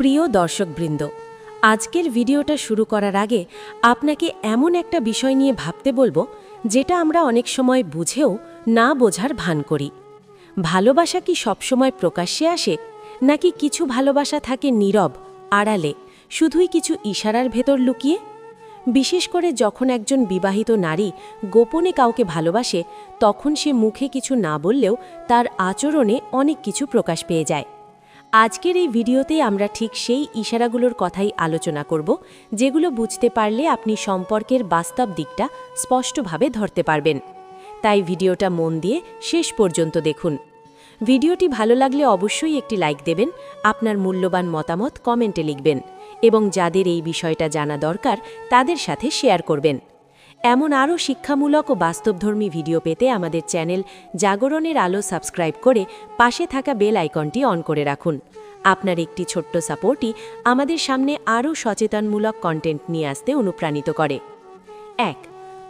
প্রিয় দর্শকবৃন্দ, আজকের ভিডিওটা শুরু করার আগে আপনাকে এমন একটা বিষয় নিয়ে ভাবতে বলব, যেটা আমরা অনেক সময় বুঝেও না বোঝার ভান করি। ভালোবাসা কি সবসময় প্রকাশ্যে আসে, নাকি কিছু ভালোবাসা থাকে নীরব, আড়ালে, শুধুই কিছু ইশারার ভেতর লুকিয়ে? বিশেষ করে যখন একজন বিবাহিত নারী গোপনে কাউকে ভালোবাসে, তখন সে মুখে কিছু না বললেও তার আচরণে অনেক কিছু প্রকাশ পেয়ে যায়। আজকের এই ভিডিওতে আমরা ঠিক সেই ইশারাগুলোর কথাই আলোচনা করব, যেগুলো বুঝতে পারলে আপনি সম্পর্কের বাস্তব দিকটা স্পষ্টভাবে ধরতে পারবেন। তাই ভিডিওটা মন দিয়ে শেষ পর্যন্ত দেখুন। ভিডিওটি ভালো লাগলে অবশ্যই একটি লাইক দেবেন, আপনার মূল্যবান মতামত কমেন্টে লিখবেন এবং যাদের এই বিষয়টা জানা দরকার তাদের সাথে শেয়ার করবেন। এমন আরও শিক্ষামূলক ও বাস্তবধর্মী ভিডিও পেতে আমাদের চ্যানেল জাগরণের আলো সাবস্ক্রাইব করে পাশে থাকা বেল আইকনটি অন করে রাখুন। আপনার একটি ছোট্ট সাপোর্টই আমাদের সামনে আরও সচেতনমূলক কন্টেন্ট নিয়ে আসতে অনুপ্রাণিত করে। এক,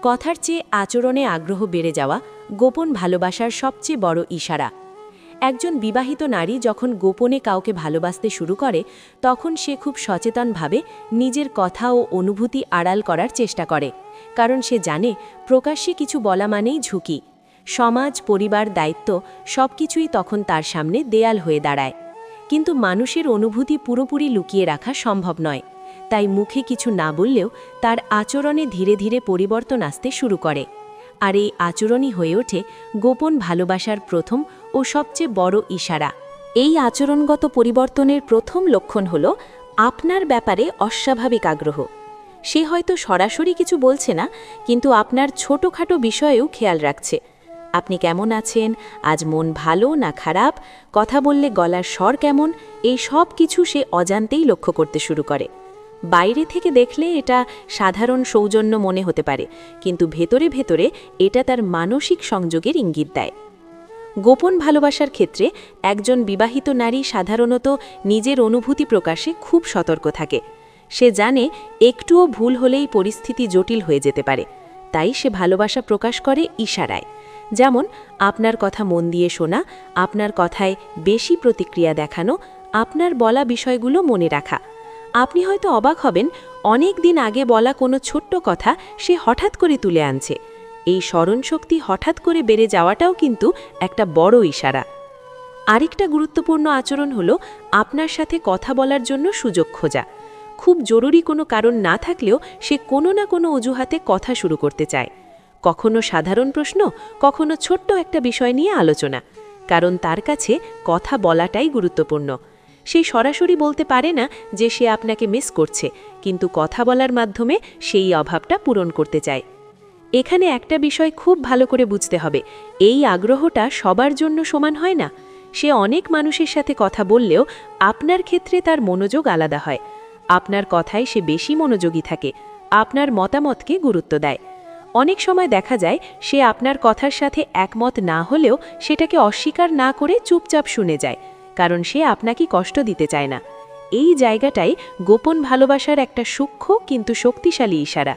কথার চেয়ে আচরণে আগ্রহ বেড়ে যাওয়া গোপন ভালোবাসার সবচেয়ে বড় ইশারা। একজন বিবাহিত নারী যখন গোপনে কাউকে ভালোবাসতে শুরু করে, তখন সে খুব সচেতনভাবে নিজের কথা ও অনুভূতি আড়াল করার চেষ্টা করে, কারণ সে জানে প্রকাশ্যে কিছু বলা মানেই ঝুঁকি। সমাজ, পরিবার, দায়িত্ব সব কিছুই তখন তার সামনে দেয়াল হয়ে দাঁড়ায়। কিন্তু মানুষের অনুভূতি পুরোপুরি লুকিয়ে রাখা সম্ভব নয়, তাই মুখে কিছু না বললেও তার আচরণে ধীরে ধীরে পরিবর্তন আসতে শুরু করে। আর এই আচরণই হয়ে ওঠে গোপন ভালোবাসার প্রথম ও সবচেয়ে বড় ইশারা। এই আচরণগত পরিবর্তনের প্রথম লক্ষণ হল আপনার ব্যাপারে অস্বাভাবিক আগ্রহ। সে হয়তো সরাসরি কিছু বলছে না, কিন্তু আপনার ছোটোখাটো বিষয়েও খেয়াল রাখছে। আপনি কেমন আছেন? আজ মন ভালো না খারাপ? কথা বললে গলার স্বর কেমন? এই সব কিছু সে অজান্তেই লক্ষ্য করতে শুরু করে। বাইরে থেকে দেখলে এটা সাধারণ সৌজন্য মনে হতে পারে, কিন্তু ভেতরে ভেতরে এটা তার মানসিক সংযোগের ইঙ্গিত দেয়। গোপন ভালোবাসার ক্ষেত্রে একজন বিবাহিত নারী সাধারণত নিজের অনুভূতি প্রকাশে খুব সতর্ক থাকে। সে জানে একটুও ভুল হলেই পরিস্থিতি জটিল হয়ে যেতে পারে। তাই সে ভালোবাসা প্রকাশ করে ইশারায়। যেমন, আপনার কথা মন দিয়ে শোনা, আপনার কথায় বেশি প্রতিক্রিয়া দেখানো, আপনার বলা বিষয়গুলো মনে রাখা। আপনি হয়তো অবাক হবেন, অনেক দিন আগে বলা কোনো ছোট্ট কথা সে হঠাৎ করে তুলে আনছে। এই স্মরণশক্তি হঠাৎ করে বেড়ে যাওয়াটাও কিন্তু একটা বড় ইশারা। আরেকটা গুরুত্বপূর্ণ আচরণ হলো আপনার সাথে কথা বলার জন্য সুযোগ খোঁজা। খুব জরুরি কোনো কারণ না থাকলেও সে কোনো না কোনো অজুহাতে কথা শুরু করতে চায়। কখনো সাধারণ প্রশ্ন, কখনো ছোট্ট একটা বিষয় নিয়ে আলোচনা। কারণ তার কাছে কথা বলাটাই গুরুত্বপূর্ণ। সে সরাসরি বলতে পারে না যে সে আপনাকে মিস করছে, কিন্তু কথা বলার মাধ্যমে সেই অভাবটা পূরণ করতে চায়। এখানে একটা বিষয় খুব ভালো করে বুঝতে হবে। এই আগ্রহটা সবার জন্য সমান হয় না। সে অনেক মানুষের সাথে কথা বললেও আপনার ক্ষেত্রে তার মনোযোগ আলাদা হয়। আপনার কথায় সে বেশি মনোযোগী থাকে। আপনার মতামতকে গুরুত্ব দেয়। অনেক সময় দেখা যায় সে আপনার কথার সাথে একমত না হলেও সেটাকে অস্বীকার না করে চুপচাপ শুনে যায়, কারণ সে আপনাকে কষ্ট দিতে চায় না। এই জায়গাটাই গোপন ভালোবাসার একটা সূক্ষ্ম কিন্তু শক্তিশালী ইশারা।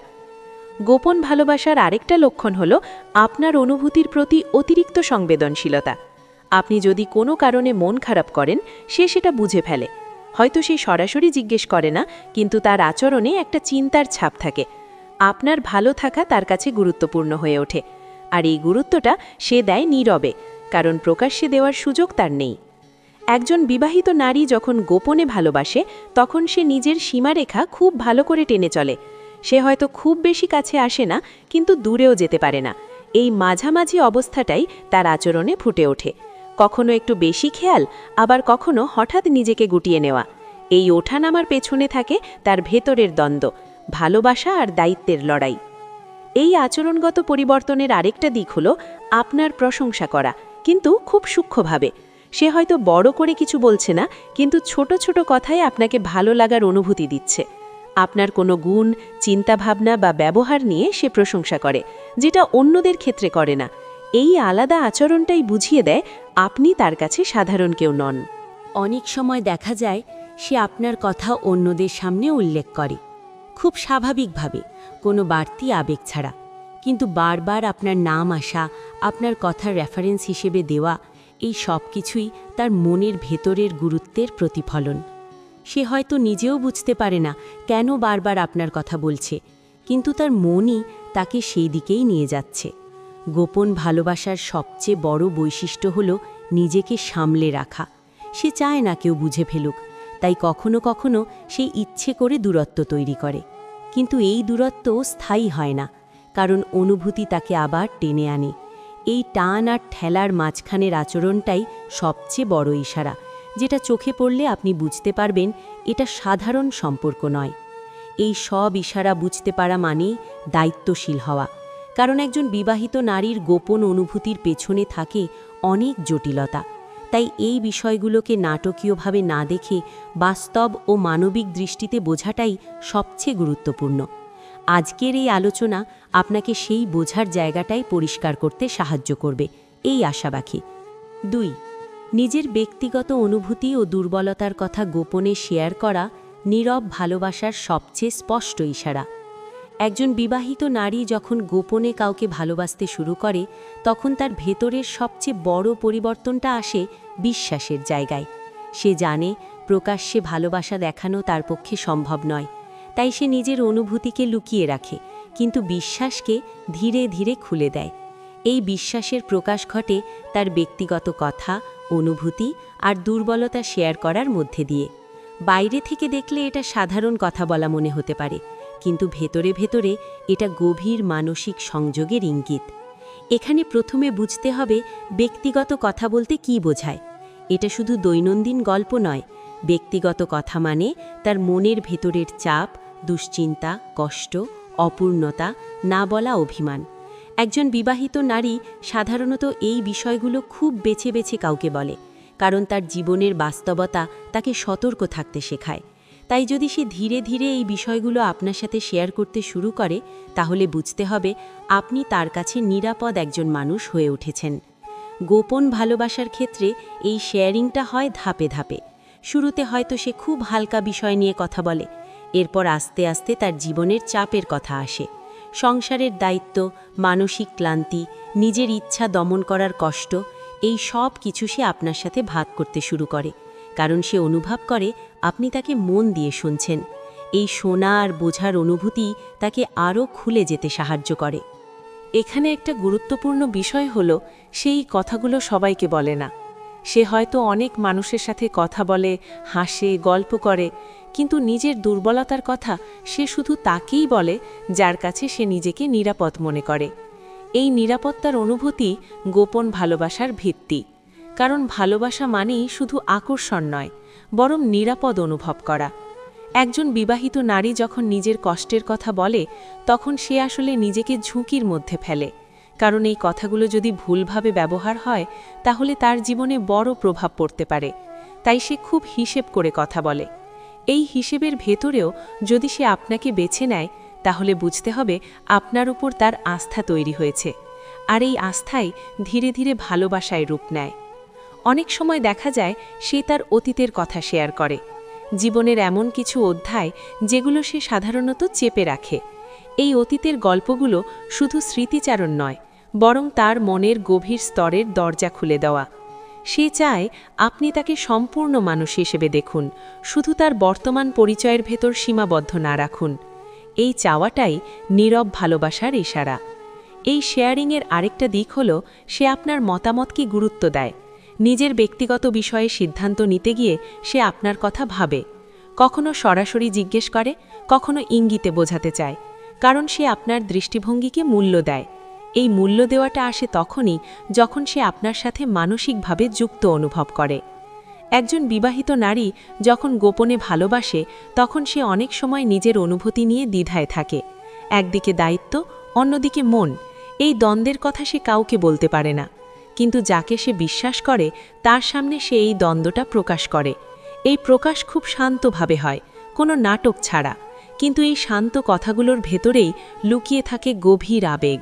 গোপন ভালোবাসার আরেকটা লক্ষণ হল আপনার অনুভূতির প্রতি অতিরিক্ত সংবেদনশীলতা। আপনি যদি কোনো কারণে মন খারাপ করেন, সে সেটা বুঝে ফেলে। হয়তো সে সরাসরি জিজ্ঞেস করে না, কিন্তু তার আচরণে একটা চিন্তার ছাপ থাকে। আপনার ভালো থাকা তার কাছে গুরুত্বপূর্ণ হয়ে ওঠে। আর এই গুরুত্বটা সে দেয় নীরবে, কারণ প্রকাশ্যে দেওয়ার সুযোগ তার নেই। একজন বিবাহিত নারী যখন গোপনে ভালোবাসে, তখন সে নিজের সীমারেখা খুব ভালো করে টেনে চলে। সে হয়তো খুব বেশি কাছে আসে না, কিন্তু দূরেও যেতে পারে না। এই মাঝামাঝি অবস্থাটাই তার আচরণে ফুটে ওঠে। কখনো একটু বেশি খেয়াল, আবার কখনো হঠাৎ নিজেকে গুটিয়ে নেওয়া। এই ওঠানামার পেছনে থাকে তার ভেতরের দ্বন্দ্ব, ভালোবাসা আর দায়িত্বের লড়াই। এই আচরণগত পরিবর্তনের আরেকটা দিক হল আপনার প্রশংসা করা, কিন্তু খুব সূক্ষ্মভাবে। সে হয়তো বড় করে কিছু বলছে না, কিন্তু ছোট ছোট কথায় আপনাকে ভালো লাগার অনুভূতি দিচ্ছে। আপনার কোনো গুণ, চিন্তাভাবনা বা ব্যবহার নিয়ে সে প্রশংসা করে, যেটা অন্যদের ক্ষেত্রে করে না। এই আলাদা আচরণটাই বুঝিয়ে দেয় আপনি তার কাছে সাধারণ কেউ নন। অনেক সময় দেখা যায় সে আপনার কথা অন্যদের সামনে উল্লেখ করে। খুব স্বাভাবিকভাবে কোনো বাড়তি আবেগ ছাড়া। কিন্তু বারবার আপনার নাম আসা, আপনার কথার রেফারেন্স হিসেবে দেওয়া, এই সব কিছুই তার মনের ভেতরের গুরুত্বের প্রতিফলন। সে হয়তো নিজেও বুঝতে পারে না কেন বারবার আপনার কথা বলছে, কিন্তু তার মনই তাকে সেই দিকেই নিয়ে যাচ্ছে। গোপন ভালোবাসার সবচেয়ে বড় বৈশিষ্ট্য হল নিজেকে সামলে রাখা। সে চায় না কেউ বুঝে ফেলুক, তাই কখনো কখনো সে ইচ্ছে করে দূরত্ব তৈরি করে। কিন্তু এই দূরত্ব স্থায়ী হয় না, কারণ অনুভূতি তাকে আবার টেনে আনে। এই টান আর ঠেলার মাঝখানের আচরণটাই সবচেয়ে বড় ইশারা যেটা চোখে পড়লে আপনি বুঝতে পারবেন, এটা সাধারণ সম্পর্ক নয়। এই সব ইশারা বুঝতে পারা মানেই দায়িত্বশীল হওয়া। কারণ একজন বিবাহিত নারীর গোপন অনুভূতির পেছনে থাকে অনেক জটিলতা। তাই এই বিষয়গুলোকে নাটকীয়ভাবে না দেখে বাস্তব ও মানবিক দৃষ্টিতে বোঝাটাই সবচেয়ে গুরুত্বপূর্ণ। আজকের এই আলোচনা আপনাকে সেই বোঝার জায়গাটাই পরিষ্কার করতে সাহায্য করবে, এই আশা রাখি। দুই নিজের ব্যক্তিগত অনুভূতি ও দুর্বলতার কথা গোপনে শেয়ার করা নীরব ভালোবাসার সবচেয়ে স্পষ্ট ইশারা। একজন বিবাহিত নারী যখন গোপনে কাউকে ভালোবাসতে শুরু করে, তখন তার ভেতরের সবচেয়ে বড় পরিবর্তনটা আসে বিশ্বাসের জায়গায়। সে জানে, প্রকাশ্যে ভালোবাসা দেখানো তার পক্ষে সম্ভব নয়। তাই সে নিজের অনুভূতিকে লুকিয়ে রাখে, কিন্তু বিশ্বাসকে ধীরে ধীরে খুলে দেয়। এই বিশ্বাসের প্রকাশ ঘটে তার ব্যক্তিগত কথা অনুভূতি আর দুর্বলতা শেয়ার করার মধ্যে দিয়ে। বাইরে থেকে দেখলে এটা সাধারণ কথা বলা মনে হতে পারে, কিন্তু ভেতরে ভেতরে এটা গভীর মানসিক সংযোগের ইঙ্গিত। এখানে প্রথমে বুঝতে হবে ব্যক্তিগত কথা বলতে কি বোঝায়। এটা শুধু দৈনন্দিন গল্প নয়, ব্যক্তিগত কথা মানে তার মনের ভেতরের চাপ, দুশ্চিন্তা, কষ্ট, অপূর্ণতা, না বলা অভিমান। একজন বিবাহিত নারী সাধারণত এই বিষয়গুলো খুব বেছে বেছে কাউকে বলে, কারণ তার জীবনের বাস্তবতা তাকে সতর্ক থাকতে শেখায়। তাই যদি সে ধীরে ধীরে এই বিষয়গুলো আপনার সাথে শেয়ার করতে শুরু করে, তাহলে বুঝতে হবে আপনি তার কাছে নিরাপদ একজন মানুষ হয়ে উঠেছেন। গোপন ভালোবাসার ক্ষেত্রে এই শেয়ারিংটা হয় ধাপে ধাপে। শুরুতে হয়তো সে খুব হালকা বিষয় নিয়ে কথা বলে, এরপর আস্তে আস্তে তার জীবনের চাপের কথা আসে। সংসারের দায়িত্ব, মানসিক ক্লান্তি, নিজের ইচ্ছা দমন করার কষ্ট, এই সব কিছু সে আপনার সাথে ভাগ করতে শুরু করে। কারণ সে অনুভব করে আপনি তাকে মন দিয়ে শুনছেন। এই শোনা আর বোঝার অনুভূতি তাকে আরও খুলে যেতে সাহায্য করে। এখানে একটা গুরুত্বপূর্ণ বিষয় হল, সেই কথাগুলো সবাইকে বলে না। সে হয়তো অনেক মানুষের সাথে কথা বলে, হাসে, গল্প করে কিন্তু নিজের দুর্বলতার কথা সে শুধু তাকেই বলে যার কাছে সে নিজেকে নিরাপদ মনে করে। এই নিরাপত্তার অনুভূতি গোপন ভালোবাসার ভিত্তি। কারণ ভালোবাসা মানেই শুধু আকর্ষণ নয়, বরং নিরাপদ অনুভব করা। একজন বিবাহিত নারী যখন নিজের কষ্টের কথা বলে, তখন সে আসলে নিজেকে ঝুঁকির মধ্যে ফেলে। কারণ এই কথাগুলো যদি ভুলভাবে ব্যবহার হয়, তাহলে তার জীবনে বড় প্রভাব পড়তে পারে। তাই সে খুব হিসেব করে কথা বলে। এই হিসেবের ভেতরেও যদি সে আপনাকে বেছে নেয়, তাহলে বুঝতে হবে আপনার উপর তার আস্থা তৈরি হয়েছে, আর এই আস্থাই ধীরে ধীরে ভালোবাসায় রূপ নেয়। অনেক সময় দেখা যায় সে তার অতীতের কথা শেয়ার করে। জীবনের এমন কিছু অধ্যায় যেগুলো সে সাধারণত চেপে রাখে। এই অতীতের গল্পগুলো শুধু স্মৃতিচারণ নয়, বরং তার মনের গভীর স্তরের দরজা খুলে দেওয়া। সে চায় আপনি তাকে সম্পূর্ণ মানুষ হিসেবে দেখুন, শুধু তার বর্তমান পরিচয়ের ভেতর সীমাবদ্ধ না রাখুন। এই চাওয়াটাই নীরব ভালোবাসার ইশারা। এই শেয়ারিংয়ের আরেকটা দিক হল, সে আপনার মতামতকে গুরুত্ব দেয়। নিজের ব্যক্তিগত বিষয়ে সিদ্ধান্ত নিতে গিয়ে সে আপনার কথা ভাবে। কখনো সরাসরি জিজ্ঞেস করে, কখনো ইঙ্গিতে বোঝাতে চায়, কারণ সে আপনার দৃষ্টিভঙ্গিকে মূল্য দেয়। এই মূল্য দেওয়াটা আসে তখনই যখন সে আপনার সাথে মানসিকভাবে যুক্ত অনুভব করে। একজন বিবাহিত নারী যখন গোপনে ভালোবাসে, তখন সে অনেক সময় নিজের অনুভূতি নিয়ে দ্বিধায় থাকে। একদিকে দায়িত্ব, অন্যদিকে মন। এই দ্বন্দ্বের কথা সে কাউকে বলতে পারে না। কিন্তু যাকে সে বিশ্বাস করে, তার সামনে সে এই দ্বন্দ্বটা প্রকাশ করে। এই প্রকাশ খুব শান্তভাবে হয়, কোনো নাটক ছাড়া। কিন্তু এই শান্ত কথাগুলোর ভেতরেই লুকিয়ে থাকে গভীর আবেগ।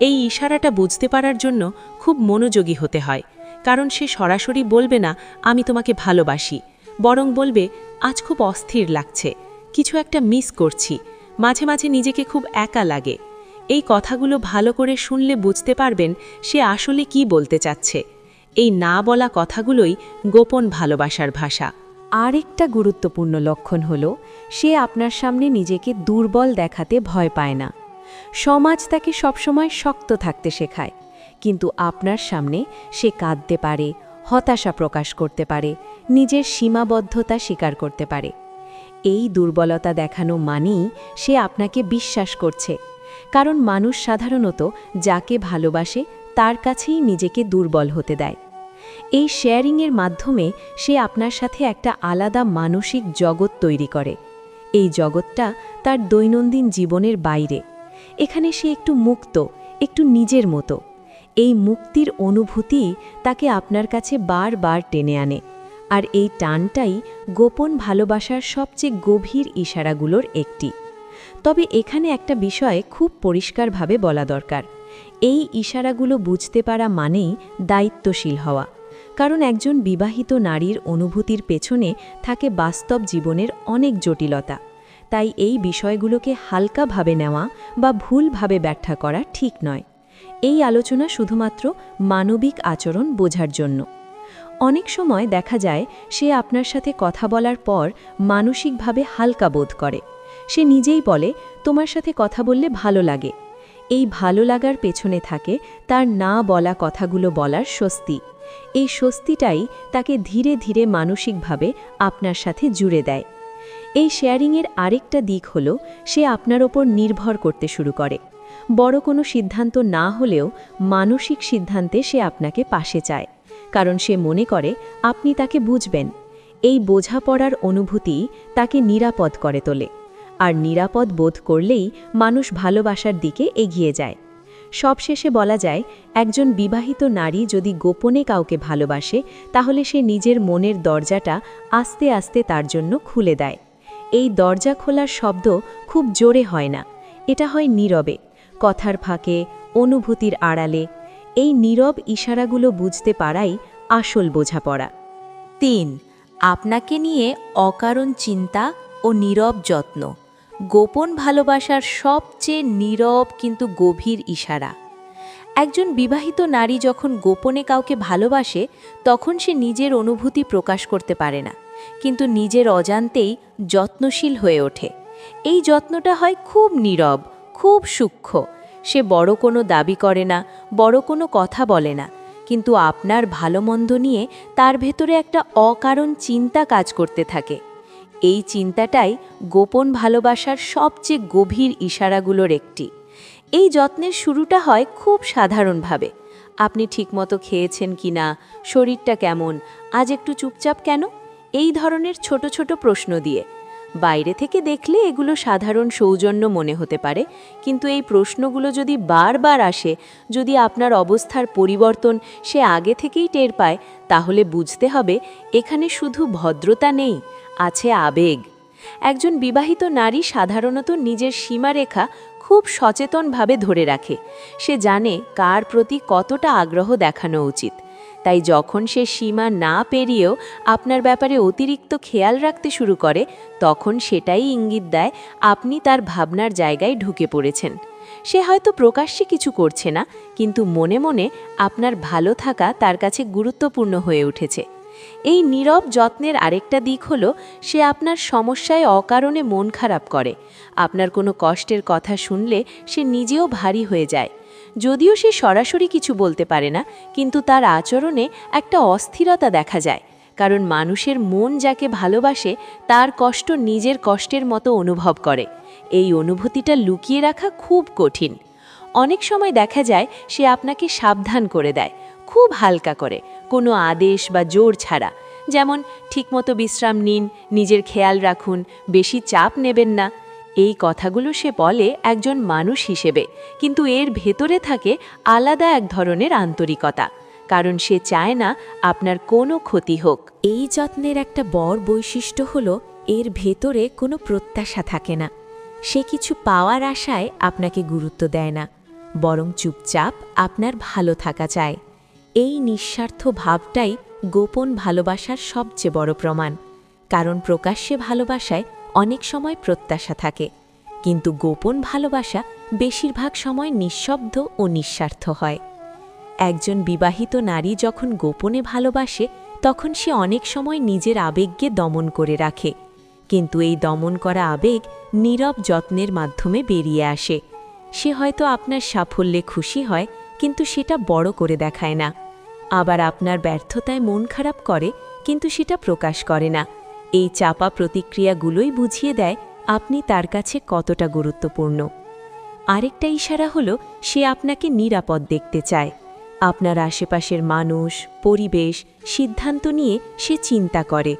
এই ইশারাটা বুঝতে পারার জন্য খুব মনোযোগী হতে হয়, কারণ সে সরাসরি বলবে না, আমি তোমাকে ভালোবাসি। বরং বলবে, আজ খুব অস্থির লাগছে, কিছু একটা মিস করছি, মাঝে মাঝে নিজেকে খুব একা লাগে। এই কথাগুলো ভালো করে শুনলে বুঝতে পারবেন সে আসলে কি বলতে চাচ্ছে। এই না বলা কথাগুলোই গোপন ভালোবাসার ভাষা। আরেকটা গুরুত্বপূর্ণ লক্ষণ হল, সে আপনার সামনে নিজেকে দুর্বল দেখাতে ভয় পায় না। সমাজ তাকে সবসময় শক্ত থাকতে শেখায়, কিন্তু আপনার সামনে সে কাঁদতে পারে, হতাশা প্রকাশ করতে পারে, নিজের সীমাবদ্ধতা স্বীকার করতে পারে। এই দুর্বলতা দেখানো মানেই সে আপনাকে বিশ্বাস করছে, কারণ মানুষ সাধারণত যাকে ভালোবাসে তার কাছেই নিজেকে দুর্বল হতে দেয়। এই শেয়ারিংয়ের মাধ্যমে সে আপনার সাথে একটা আলাদা মানসিক জগৎ তৈরি করে। এই জগৎটা তার দৈনন্দিন জীবনের বাইরে। এখানে সে একটু মুক্ত, একটু নিজের মতো। এই মুক্তির অনুভূতি তাকে আপনার কাছে বারবার টেনে আনে। আর এই টানটাই গোপন ভালোবাসার সবচেয়ে গভীর ইশারাগুলোর একটি। তবে এখানে একটা বিষয় খুব পরিষ্কারভাবে বলা দরকার। এই ইশারাগুলো বুঝতে পারা মানেই দায়িত্বশীল হওয়া। কারণ একজন বিবাহিত নারীর অনুভূতির পেছনে থাকে বাস্তব জীবনের অনেক জটিলতা। তাই এই বিষয়গুলোকে হালকাভাবে নেওয়া বা ভুলভাবে ব্যাখ্যা করা ঠিক নয়। এই আলোচনা শুধুমাত্র মানবিক আচরণ বোঝার জন্য। অনেক সময় দেখা যায় সে আপনার সাথে কথা বলার পর মানসিকভাবে হালকা বোধ করে। সে নিজেই বলে, তোমার সাথে কথা বললে ভালো লাগে। এই ভালো লাগার পেছনে থাকে তার না বলা কথাগুলো বলার স্বস্তি। এই স্বস্তিটাই তাকে ধীরে ধীরে মানসিকভাবে আপনার সাথে জুড়ে দেয়। এই শেয়ারিংয়ের আরেকটা দিক হল, সে আপনার ওপর নির্ভর করতে শুরু করে। বড় কোনো সিদ্ধান্ত না হলেও মানসিক সিদ্ধান্তে সে আপনাকে পাশে চায়। কারণ সে মনে করে, আপনি তাকে বুঝবেন। এই বোঝাপড়ার অনুভূতি তাকে নিরাপদ করে তোলে। আর নিরাপদ বোধ করলেই মানুষ ভালোবাসার দিকে এগিয়ে যায়। সবশেষে বলা যায়, একজন বিবাহিত নারী যদি গোপনে কাউকে ভালোবাসে, তাহলে সে নিজের মনের দরজাটা আস্তে আস্তে তার জন্য খুলে দেয়। এই দরজা খোলার শব্দ খুব জোরে হয় না। এটা হয় নীরবে, কথার ফাঁকে, অনুভূতির আড়ালে। এই নীরব ইশারাগুলো বুঝতে পারাই আসল বোঝাপড়া। তিন, আপনাকে নিয়ে অকারণ চিন্তা ও নীরব যত্ন। গোপন ভালোবাসার সবচেয়ে নীরব কিন্তু গভীর ইশারা। একজন বিবাহিত নারী যখন গোপনে কাউকে ভালোবাসে, তখন সে নিজের অনুভূতি প্রকাশ করতে পারে না। কিন্তু নিজের অজান্তেই যত্নশীল হয়ে ওঠে। এই যত্নটা হয় খুব নীরব, খুব সূক্ষ্ম। সে বড় কোনো দাবি করে না, বড় কোনো কথা বলে না। কিন্তু আপনার ভালো মন্দ নিয়ে তার ভেতরে একটা অকারণ চিন্তা কাজ করতে থাকে। এই চিন্তাটাই গোপন ভালোবাসার সবচেয়ে গভীর ইশারাগুলোর একটি। এই যত্নের শুরুটা হয় খুব সাধারণভাবে। আপনি ঠিকমতো খেয়েছেন কি না শরীরটা কেমন, আজ একটু চুপচাপ কেন? এই ধরনের ছোট ছোট প্রশ্ন দিয়ে। বাইরে থেকে দেখলে এগুলো সাধারণ সৌজন্য মনে হতে পারে, কিন্তু এই প্রশ্নগুলো যদি বারবার আসে, যদি আপনার অবস্থার পরিবর্তন সে আগে থেকেই টের পায়, তাহলে বুঝতে হবে এখানে শুধু ভদ্রতা নেই, আছে আবেগ। একজন বিবাহিত নারী সাধারণত নিজের সীমারেখা খুব সচেতনভাবে ধরে রাখে। সে জানে কার প্রতি কতটা আগ্রহ দেখানো উচিত। তাই যখন সে সীমা না পেরিয়েও আপনার ব্যাপারে অতিরিক্ত খেয়াল রাখতে শুরু করে, তখন সেটাই ইঙ্গিত দেয় আপনি তার ভাবনার জায়গায় ঢুকে পড়েছেন। সে হয়তো প্রকাশ্যে কিছু করছে না, কিন্তু মনে মনে আপনার ভালো থাকা তার কাছে গুরুত্বপূর্ণ হয়ে উঠেছে। এই নীরব যত্নের আরেকটা দিক হল, সে আপনার সমস্যায় অকারণে মন খারাপ করে। আপনার কোনো কষ্টের কথা শুনলে সে নিজেও ভারী হয়ে যায়। যদিও সে সরাসরি কিছু বলতে পারে না, কিন্তু তার আচরণে একটা অস্থিরতা দেখা যায়, কারণ মানুষের মন যাকে ভালোবাসে, তার কষ্ট নিজের কষ্টের মতো অনুভব করে। এই অনুভূতিটা লুকিয়ে রাখা খুব কঠিন। অনেক সময় দেখা যায়, সে আপনাকে সাবধান করে দেয়, খুব হালকা করে, কোনো আদেশ বা জোর ছাড়া। যেমন, ঠিকমতো বিশ্রাম নিন, নিজের খেয়াল রাখুন, বেশি চাপ নেবেন না। এই কথাগুলো সে বলে একজন মানুষ হিসেবে, কিন্তু এর ভেতরে থাকে আলাদা এক ধরনের আন্তরিকতা, কারণ সে চায় না আপনার কোনো ক্ষতি হোক। এই যত্নের একটা বড় বৈশিষ্ট্য হল এর ভেতরে কোনো প্রত্যাশা থাকে না। সে কিছু পাওয়ার আশায় আপনাকে গুরুত্ব দেয় না, বরং চুপচাপ আপনার ভালো থাকা চায়। এই নিঃস্বার্থ ভাবটাই গোপন ভালোবাসার সবচেয়ে বড় প্রমাণ, কারণ প্রকাশ্যে ভালোবাসায় অনেক সময় প্রত্যাশা থাকে, কিন্তু গোপন ভালোবাসা বেশিরভাগ সময় নিঃশব্দ ও নিঃস্বার্থ হয়। একজন বিবাহিত নারী যখন গোপনে ভালোবাসে, তখন সে অনেক সময় নিজের আবেগকে দমন করে রাখে, কিন্তু এই দমন করা আবেগ নীরব যত্নের মাধ্যমে বেরিয়ে আসে। সে হয়তো আপনার সাফল্যে খুশি হয়, কিন্তু সেটা বড় করে দেখায় না। আবার আপনার ব্যর্থতায় মন খারাপ করে, কিন্তু সেটা প্রকাশ করে না। এই চাপা প্রতিক্রিয়াগুলোই বুঝিয়ে দেয় আপনি তার কাছে কতটা গুরুত্বপূর্ণ। আরেকটা ইশারা হলো, সে আপনাকে নিরাপদ দেখতে চায়। আপনার আশেপাশের মানুষ, পরিবেশ, সিদ্ধান্ত নিয়ে সে চিন্তা করে।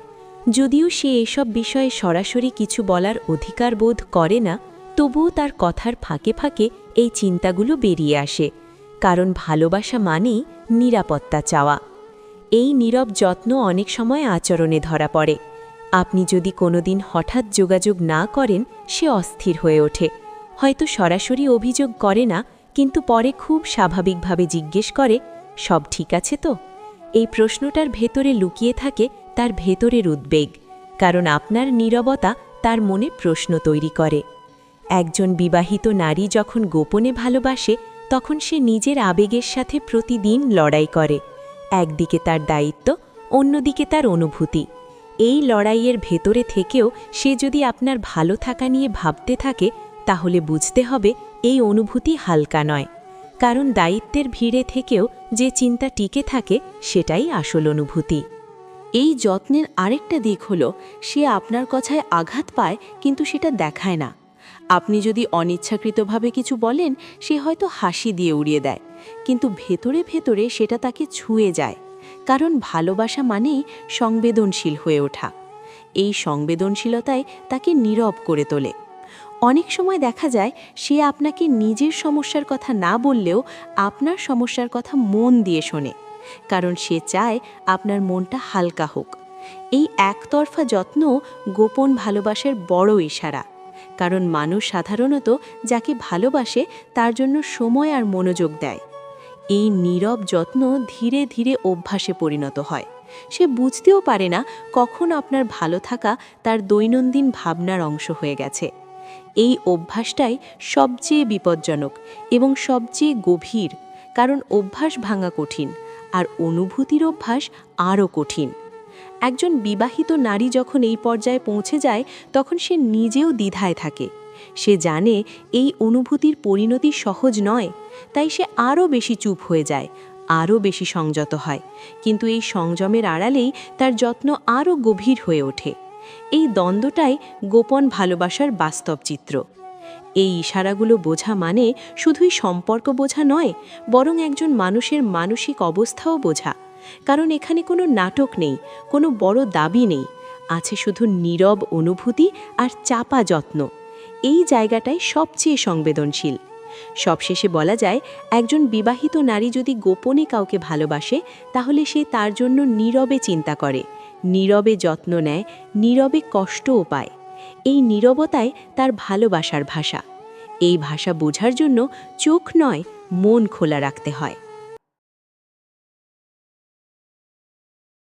যদিও সে এসব বিষয়ে সরাসরি কিছু বলার অধিকার বোধ করে না, তবুও তার কথার ফাঁকে ফাঁকে এই চিন্তাগুলো বেরিয়ে আসে। কারণ ভালোবাসা মানেই নিরাপত্তা চাওয়া। এই নীরব যত্ন অনেক সময় আচরণে ধরা পড়ে। আপনি যদি কোনোদিন হঠাৎ যোগাযোগ না করেন, সে অস্থির হয়ে ওঠে। হয়তো সরাসরি অভিযোগ করে না, কিন্তু পরে খুব স্বাভাবিকভাবে জিজ্ঞেস করে, সব ঠিক আছে তো? এই প্রশ্নটার ভেতরে লুকিয়ে থাকে তার ভেতরের উদ্বেগ, কারণ আপনার নীরবতা তার মনে প্রশ্ন তৈরি করে। একজন বিবাহিত নারী যখন গোপনে ভালোবাসে, তখন সে নিজের আবেগের সাথে প্রতিদিন লড়াই করে। একদিকে তার দায়িত্ব, অন্যদিকে তার অনুভূতি। এই লড়াইয়ের ভেতরে থেকেও সে যদি আপনার ভালো থাকা নিয়ে ভাবতে থাকে, তাহলে বুঝতে হবে এই অনুভূতি হালকা নয়। কারণ দায়িত্বের ভিড়ে থেকেও যে চিন্তা টিকে থাকে, সেটাই আসল অনুভূতি। এই যত্নের আরেকটা দিক হলো, সে আপনার কথায় আঘাত পায়, কিন্তু সেটা দেখায় না। আপনি যদি অনিচ্ছাকৃতভাবে কিছু বলেন, সে হয়তো হাসি দিয়ে উড়িয়ে দেয়। কিন্তু ভেতরে ভেতরে সেটা তাকে ছুঁয়ে যায়। কারণ ভালোবাসা মানেই সংবেদনশীল হয়ে ওঠা। এই সংবেদনশীলতায় তাকে নীরব করে তোলে। অনেক সময় দেখা যায়, সে আপনাকে নিজের সমস্যার কথা না বললেও আপনার সমস্যার কথা মন দিয়ে শোনে, কারণ সে চায় আপনার মনটা হালকা হোক। এই একতরফা যত্ন গোপন ভালোবাসার বড় ইশারা, কারণ মানুষ সাধারণত যাকে ভালোবাসে তার জন্য সময় আর মনোযোগ দেয়। এই নীরব যত্ন ধীরে ধীরে অভ্যাসে পরিণত হয়। সে বুঝতেও পারে না কখন আপনার ভালো থাকা তার দৈনন্দিন ভাবনার অংশ হয়ে গেছে। এই অভ্যাসটাই সবচেয়ে বিপজ্জনক এবং সবচেয়ে গভীর, কারণ অভ্যাস ভাঙা কঠিন আর অনুভূতির অভ্যাস আরও কঠিন। একজন বিবাহিত নারী যখন এই পর্যায়ে পৌঁছে যায়, তখন সে নিজেও দ্বিধায় থাকে। সে জানে এই অনুভূতির পরিণতি সহজ নয় তাই সে আরও বেশি চুপ হয়ে যায়, আরও বেশি সংযত হয়। কিন্তু এই সংযমের আড়ালেই তার যত্ন আরও গভীর হয়ে ওঠে। এই দ্বন্দ্বটাই গোপন ভালোবাসার বাস্তব চিত্র। এই ইশারাগুলো বোঝা মানে শুধুই সম্পর্ক বোঝা নয়, বরং একজন মানুষের মানসিক অবস্থাও বোঝা। কারণ এখানে কোনো নাটক নেই, কোনো বড় দাবি নেই। আছে শুধু নীরব অনুভূতি আর চাপা যত্ন। এই জায়গাটাই সবচেয়ে সংবেদনশীল। সবশেষে বলা যায়, একজন বিবাহিত নারী যদি গোপনে কাউকে ভালোবাসে, তাহলে সে তার জন্য নীরবে চিন্তা করে, নীরবে যত্ন নেয়, নীরবে কষ্টও পায়। এই নীরবতায় তার ভালোবাসার ভাষা। এই ভাষা বোঝার জন্য চোখ নয়, মন খোলা রাখতে হয়।